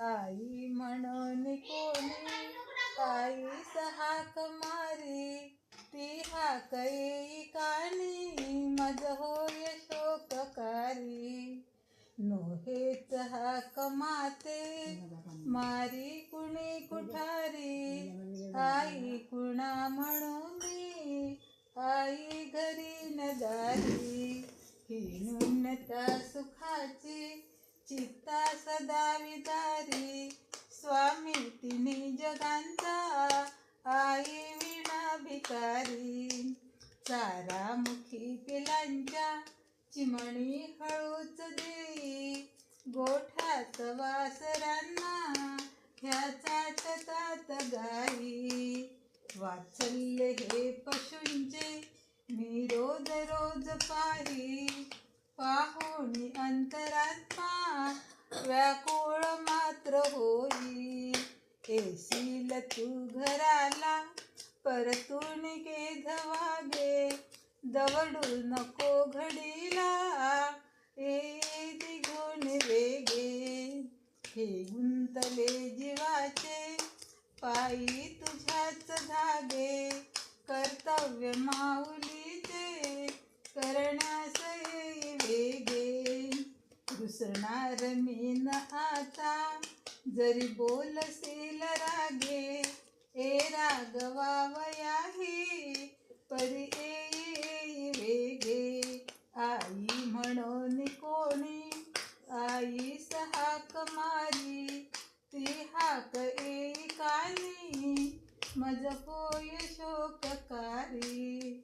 आई म्हणून कोणी आई हाक मारी ती हाक येई कानी मज होय शोककारी. नोहेच हाक माते मारी कुणी कुठारी आई कुणा म्हणून मी आई घरी न जारी. ही त्या सुखाची चित्ता सदा विदारी स्वामी तिन्ही जगांचा आई विणा भिकारी. सारामुखी पिलांच्या चिमणी हळूच देई गोठ्यात वासरांना ह्या चाटतात गाई. वाचल्य हे पशूंचे मी रोज रोज पाही पाहुणी अंतरात्मा व्याकुळ मात्र होई. येशील तू घराला परतून के धवागे. दवडू नको घडीला ये गुण वेगे. हे गुंतले जीवाचे पायी तुझ्या विसरणार मी न आता. जरी बोलसेल रागे ए रागवावया हे परी ए वेगे. आई म्हणून कोणी आई सहाक मारी. ती हाक ए कानी. मज पोय शोककारी.